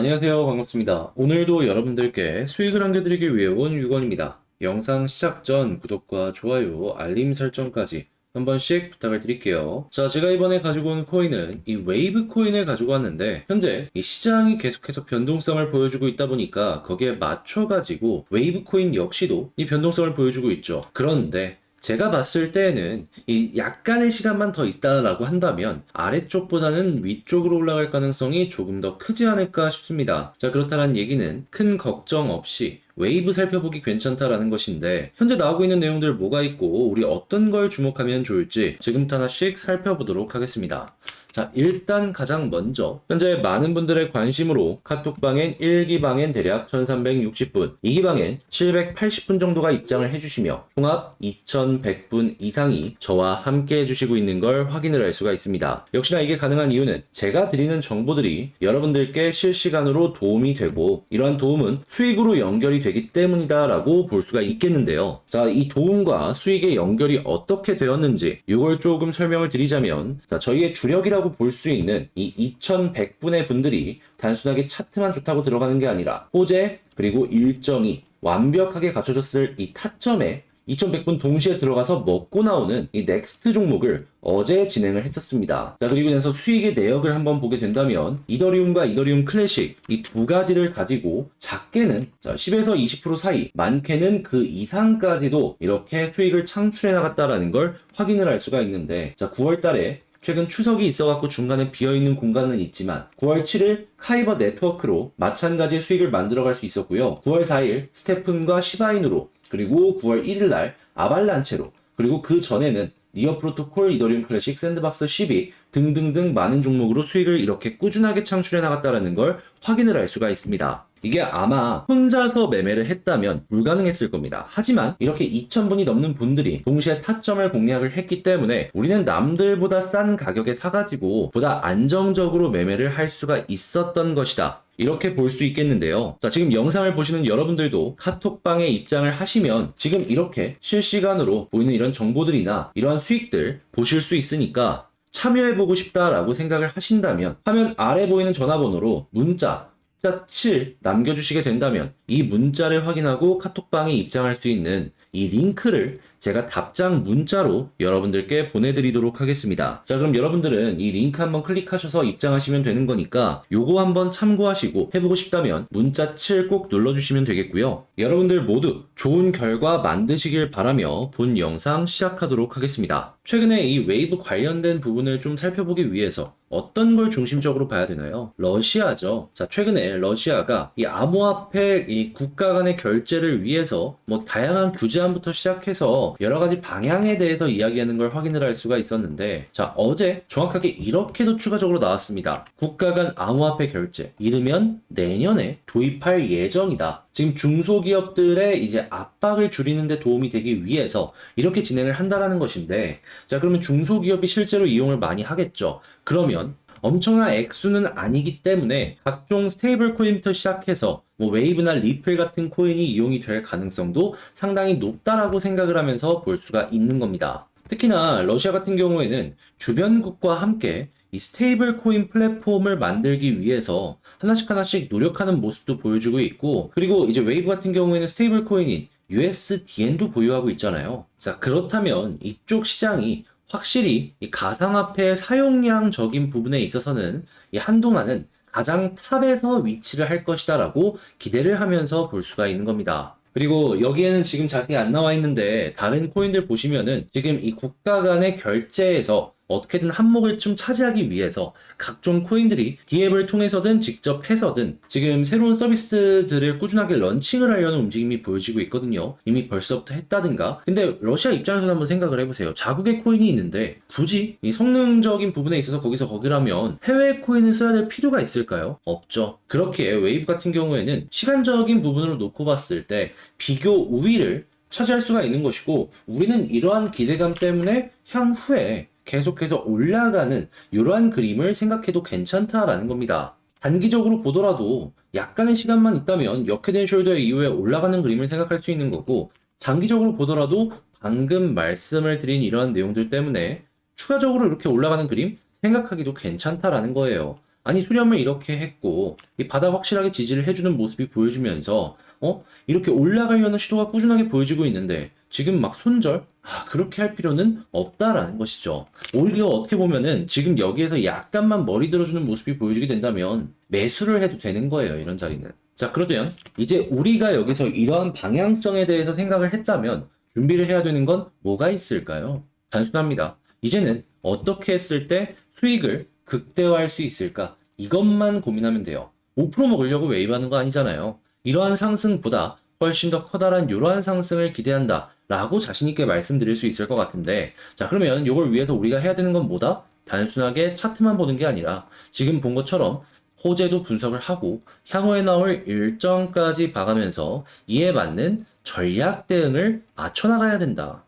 안녕하세요. 반갑습니다. 오늘도 여러분들께 수익을 안겨드리기 위해 온 유건입니다. 영상 시작 전 구독과 좋아요, 알림 설정까지 한 번씩 부탁을 드릴게요. 자, 제가 이번에 가지고 온 코인은 이 웨이브 코인을 가지고 왔는데, 현재 이 시장이 계속해서 변동성을 보여주고 있다 보니까 거기에 맞춰가지고 웨이브 코인 역시도 이 변동성을 보여주고 있죠. 그런데 제가 봤을 때에는 이 약간의 시간만 더 있다라고 한다면 아래쪽보다는 위쪽으로 올라갈 가능성이 조금 더 크지 않을까 싶습니다. 자, 그렇다는 얘기는 큰 걱정 없이 웨이브 살펴보기 괜찮다라는 것인데 현재 나오고 있는 내용들 뭐가 있고 우리 어떤 걸 주목하면 좋을지 지금부터 하나씩 살펴보도록 하겠습니다. 자, 일단 가장 먼저 현재 많은 분들의 관심으로 카톡방엔 1기방엔 대략 1360분, 2기방엔 780분 정도가 입장을 해주시며 총합 2100분 이상이 저와 함께 해주시고 있는 걸 확인을 할 수가 있습니다. 역시나 이게 가능한 이유는 제가 드리는 정보들이 여러분들께 실시간으로 도움이 되고 이러한 도움은 수익으로 연결이 되기 때문이다 라고 볼 수가 있겠는데요. 자, 이 도움과 수익의 연결이 어떻게 되었는지 이걸 조금 설명을 드리자면 자, 저희의 주력이라고 볼 수 있는 이 2100분의 분들이 단순하게 차트만 좋다고 들어가는 게 아니라 호재 그리고 일정이 완벽하게 갖춰졌을 이 타점에 2100분 동시에 들어가서 먹고 나오는 이 넥스트 종목을 어제 진행을 했었습니다. 자, 그리고 나서 수익의 내역을 한번 보게 된다면 이더리움과 이더리움 클래식 이 두 가지를 가지고 작게는 자, 10에서 20% 사이, 많게는 그 이상까지도 이렇게 수익을 창출해 나갔다라는 걸 확인을 할 수가 있는데 자, 9월 달에 최근 추석이 있어갖고 중간에 비어있는 공간은 있지만 9월 7일 카이버 네트워크로 마찬가지의 수익을 만들어갈 수 있었고요. 9월 4일 스테픈과 시바인으로 그리고 9월 1일 날 아발란체로 그리고 그 전에는 니어 프로토콜, 이더리움 클래식, 샌드박스 12 등등등 많은 종목으로 수익을 이렇게 꾸준하게 창출해 나갔다는 걸 확인을 할 수가 있습니다. 이게 아마 혼자서 매매를 했다면 불가능했을 겁니다. 하지만 이렇게 2,000분이 넘는 분들이 동시에 타점을 공략을 했기 때문에 우리는 남들보다 싼 가격에 사가지고 보다 안정적으로 매매를 할 수가 있었던 것이다. 이렇게 볼 수 있겠는데요. 자, 지금 영상을 보시는 여러분들도 카톡방에 입장을 하시면 지금 이렇게 실시간으로 보이는 이런 정보들이나 이러한 수익들 보실 수 있으니까 참여해보고 싶다라고 생각을 하신다면 화면 아래 보이는 전화번호로 문자 숫자 7 남겨주시게 된다면 이 문자를 확인하고 카톡방에 입장할 수 있는 이 링크를 제가 답장 문자로 여러분들께 보내드리도록 하겠습니다. 자, 그럼 여러분들은 이 링크 한번 클릭하셔서 입장하시면 되는 거니까 요거 한번 참고하시고 해보고 싶다면 문자 7 꼭 눌러주시면 되겠고요. 여러분들 모두 좋은 결과 만드시길 바라며 본 영상 시작하도록 하겠습니다. 최근에 이 웨이브 관련된 부분을 좀 살펴보기 위해서 어떤 걸 중심적으로 봐야 되나요? 러시아죠. 자, 최근에 러시아가 이 암호화폐 이 국가 간의 결제를 위해서 뭐 다양한 규제안부터 시작해서 여러 가지 방향에 대해서 이야기하는 걸 확인을 할 수가 있었는데 자, 어제 정확하게 이렇게도 추가적으로 나왔습니다. 국가 간 암호화폐 결제. 이르면 내년에 도입할 예정이다. 지금 중소기업들의 이제 압박을 줄이는데 도움이 되기 위해서 이렇게 진행을 한다라는 것인데, 자, 그러면 중소기업이 실제로 이용을 많이 하겠죠. 그러면 엄청난 액수는 아니기 때문에 각종 스테이블 코인부터 시작해서 뭐 웨이브나 리플 같은 코인이 이용이 될 가능성도 상당히 높다라고 생각을 하면서 볼 수가 있는 겁니다. 특히나 러시아 같은 경우에는 주변국과 함께 이 스테이블 코인 플랫폼을 만들기 위해서 하나씩 하나씩 노력하는 모습도 보여주고 있고 그리고 이제 웨이브 같은 경우에는 스테이블 코인인 USDN도 보유하고 있잖아요. 자, 그렇다면 이쪽 시장이 확실히 이 가상화폐 사용량적인 부분에 있어서는 이 한동안은 가장 탑에서 위치를 할 것이다라고 기대를 하면서 볼 수가 있는 겁니다. 그리고 여기에는 지금 자세히 안 나와 있는데 다른 코인들 보시면은 지금 이 국가 간의 결제에서 어떻게든 한몫을 좀 차지하기 위해서 각종 코인들이 디앱을 통해서든 직접 해서든 지금 새로운 서비스들을 꾸준하게 런칭을 하려는 움직임이 보여지고 있거든요. 이미 벌써부터 했다든가. 근데 러시아 입장에서 한번 생각을 해보세요. 자국의 코인이 있는데 굳이 이 성능적인 부분에 있어서 거기서 거기라면 해외 코인을 써야 될 필요가 있을까요? 없죠. 그렇게 웨이브 같은 경우에는 시간적인 부분으로 놓고 봤을 때 비교 우위를 차지할 수가 있는 것이고 우리는 이러한 기대감 때문에 향후에 계속해서 올라가는 이러한 그림을 생각해도 괜찮다라는 겁니다. 단기적으로 보더라도 약간의 시간만 있다면 역헤드 숄더 이후에 올라가는 그림을 생각할 수 있는 거고 장기적으로 보더라도 방금 말씀을 드린 이러한 내용들 때문에 추가적으로 이렇게 올라가는 그림 생각하기도 괜찮다라는 거예요. 아니 수렴을 이렇게 했고 이 바닥 확실하게 지지를 해주는 모습이 보여주면서 어 이렇게 올라가려는 시도가 꾸준하게 보여지고 있는데 지금 막 손절 아 그렇게 할 필요는 없다라는 것이죠. 오히려 어떻게 보면은 지금 여기에서 약간만 머리 들어주는 모습이 보여지게 된다면 매수를 해도 되는 거예요 이런 자리는. 자 그러면 이제 우리가 여기서 이러한 방향성에 대해서 생각을 했다면 준비를 해야 되는 건 뭐가 있을까요? 단순합니다. 이제는 어떻게 했을 때 수익을 극대화할 수 있을까? 이것만 고민하면 돼요. 5% 먹으려고 웨이브하는 거 아니잖아요. 이러한 상승보다 훨씬 더 커다란 이러한 상승을 기대한다. 라고 자신있게 말씀드릴 수 있을 것 같은데, 자, 그러면 이걸 위해서 우리가 해야 되는 건 뭐다? 단순하게 차트만 보는 게 아니라, 지금 본 것처럼 호재도 분석을 하고, 향후에 나올 일정까지 봐가면서 이에 맞는 전략 대응을 맞춰 나가야 된다.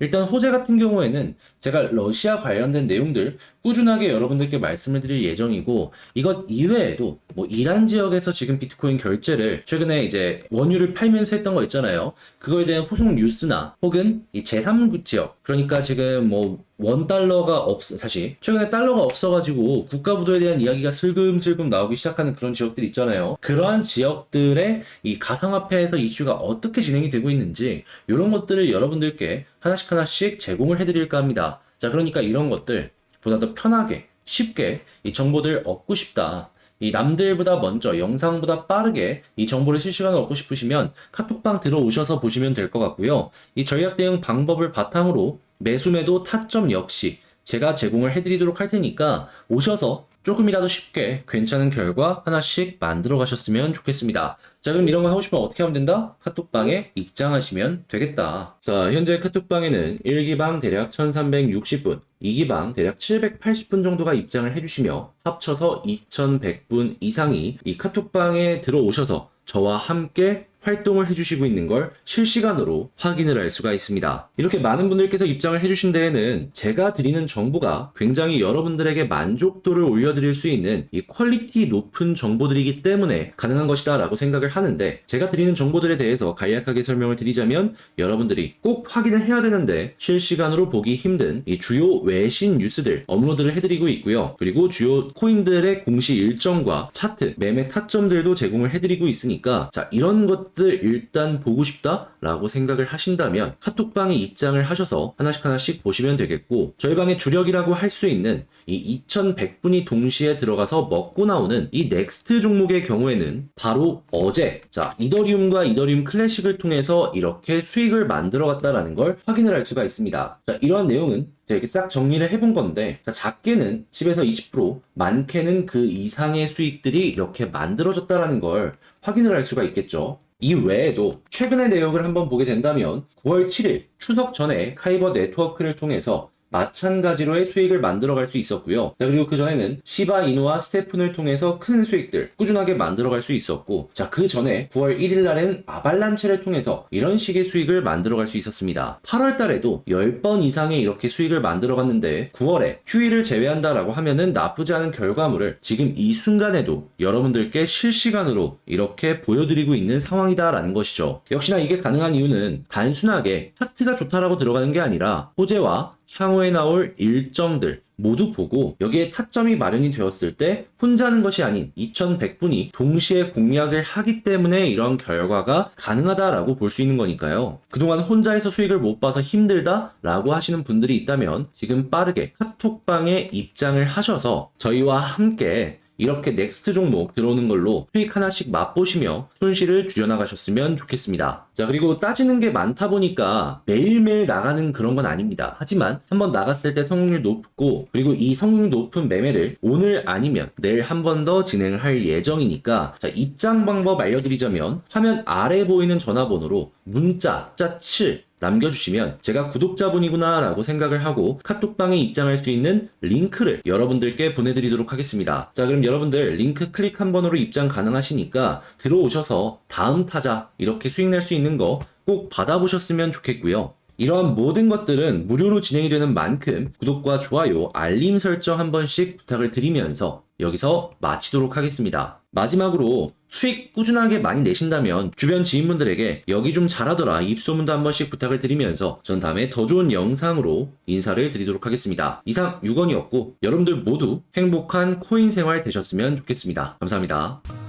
일단 호재 같은 경우에는 제가 러시아 관련된 내용들 꾸준하게 여러분들께 말씀을 드릴 예정이고 이것 이외에도 뭐 이란 지역에서 지금 비트코인 결제를 최근에 이제 원유를 팔면서 했던 거 있잖아요. 그거에 대한 후속 뉴스나 혹은 이 제3국 지역 그러니까 지금 뭐 원 달러가 없 다시 최근에 달러가 없어가지고 국가 부도에 대한 이야기가 슬금슬금 나오기 시작하는 그런 지역들 있잖아요. 그러한 지역들의 이 가상화폐에서 이슈가 어떻게 진행이 되고 있는지 이런 것들을 여러분들께 하나씩 하나씩 제공을 해드릴까 합니다. 자, 그러니까 이런 것들 보다 더 편하게 쉽게 이 정보들 얻고 싶다. 이 남들보다 먼저 영상보다 빠르게 이 정보를 실시간으로 얻고 싶으시면 카톡방 들어오셔서 보시면 될 것 같고요. 이 전략 대응 방법을 바탕으로 매수매도 타점 역시 제가 제공을 해드리도록 할 테니까 오셔서 조금이라도 쉽게 괜찮은 결과 하나씩 만들어 가셨으면 좋겠습니다. 자, 그럼 이런 거 하고 싶으면 어떻게 하면 된다? 카톡방에 입장하시면 되겠다. 자, 현재 카톡방에는 1기방 대략 1360분, 2기방 대략 780분 정도가 입장을 해주시며 합쳐서 2100분 이상이 이 카톡방에 들어오셔서 저와 함께 활동을 해주시고 있는 걸 실시간으로 확인을 할 수가 있습니다. 이렇게 많은 분들께서 입장을 해주신 데에는 제가 드리는 정보가 굉장히 여러분들에게 만족도를 올려드릴 수 있는 이 퀄리티 높은 정보들이기 때문에 가능한 것이다 라고 생각을 하는데 제가 드리는 정보들에 대해서 간략하게 설명을 드리자면 여러분들이 꼭 확인을 해야 되는데 실시간으로 보기 힘든 이 주요 외신 뉴스들 업로드를 해드리고 있고요. 그리고 주요 코인들의 공시 일정과 차트, 매매 타점들도 제공을 해드리고 있으니까 자 이런 것 것들 일단 보고 싶다라고 생각을 하신다면 카톡방에 입장을 하셔서 하나씩 하나씩 보시면 되겠고 저희 방의 주력이라고 할 수 있는 이 2100분이 동시에 들어가서 먹고 나오는 이 넥스트 종목의 경우에는 바로 어제 자 이더리움과 이더리움 클래식을 통해서 이렇게 수익을 만들어 갔다라는 걸 확인을 할 수가 있습니다. 자 이러한 내용은 제가 이렇게 싹 정리를 해본 건데 자, 작게는 10에서 20% 많게는 그 이상의 수익들이 이렇게 만들어졌다라는 걸 확인을 할 수가 있겠죠. 이 외에도 최근의 내역을 한번 보게 된다면 9월 7일 추석 전에 카이버 네트워크를 통해서 마찬가지로의 수익을 만들어갈 수 있었고요. 자, 그리고 그 전에는 시바 이노와 스테픈을 통해서 큰 수익들 꾸준하게 만들어갈 수 있었고, 자, 그 전에 9월 1일 날엔 아발란체를 통해서 이런 식의 수익을 만들어갈 수 있었습니다. 8월 달에도 10번 이상의 이렇게 수익을 만들어갔는데 9월에 휴일을 제외한다라고 하면은 나쁘지 않은 결과물을 지금 이 순간에도 여러분들께 실시간으로 이렇게 보여드리고 있는 상황이다라는 것이죠. 역시나 이게 가능한 이유는 단순하게 차트가 좋다라고 들어가는 게 아니라 호재와 향후에 나올 일정들 모두 보고 여기에 타점이 마련이 되었을 때 혼자 는 것이 아닌 2100분이 동시에 공략을 하기 때문에 이런 결과가 가능하다라고 볼 수 있는 거니까요. 그동안 혼자해서 수익을 못 봐서 힘들다라고 하시는 분들이 있다면 지금 빠르게 카톡방에 입장을 하셔서 저희와 함께 이렇게 넥스트 종목 들어오는 걸로 수익 하나씩 맛보시며 손실을 줄여나가셨으면 좋겠습니다. 자, 그리고 따지는 게 많다 보니까 매일매일 나가는 그런 건 아닙니다. 하지만 한번 나갔을 때 성공률 높고 그리고 이 성공률 높은 매매를 오늘 아니면 내일 한 번 더 진행을 할 예정이니까 자, 입장 방법 알려드리자면 화면 아래 보이는 전화번호로 문자, 자 7, 남겨주시면 제가 구독자분이구나 라고 생각을 하고 카톡방에 입장할 수 있는 링크를 여러분들께 보내드리도록 하겠습니다. 자 그럼 여러분들 링크 클릭 한 번으로 입장 가능하시니까 들어오셔서 다음 타자 이렇게 수익 낼 수 있는 거 꼭 받아보셨으면 좋겠고요. 이러한 모든 것들은 무료로 진행이 되는 만큼 구독과 좋아요, 알림 설정 한 번씩 부탁을 드리면서 여기서 마치도록 하겠습니다. 마지막으로 수익 꾸준하게 많이 내신다면 주변 지인분들에게 여기 좀 잘하더라 입소문도 한 번씩 부탁을 드리면서 전 다음에 더 좋은 영상으로 인사를 드리도록 하겠습니다. 이상 6원이었고 여러분들 모두 행복한 코인 생활 되셨으면 좋겠습니다. 감사합니다.